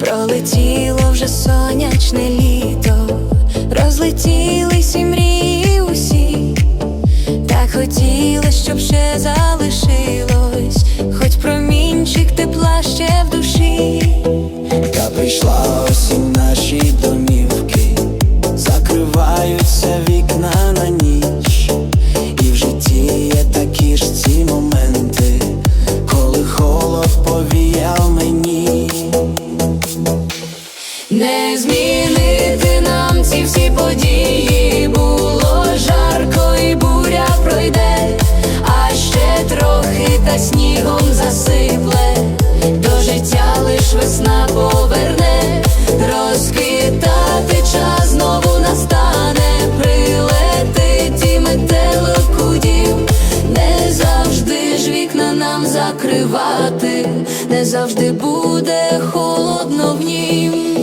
Пролетіло вже сонячне літо, розлетілись і мрії усі, так хотіли, щоб ще залишилось, закриваються вікна на ніч, і в житті є такі ж ці моменти, коли холод повіяв мені. Не змінити нам ці всі події, було жарко і буря пройде, а ще трохи та снігом засипле, до життя лиш весна закривати, не завжди буде холодно в нім.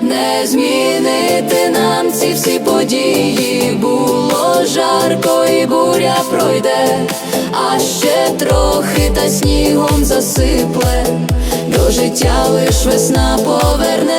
Не змінити нам ці всі події, було жарко і буря пройде, а ще трохи та снігом засипле, до життя лиш весна поверне,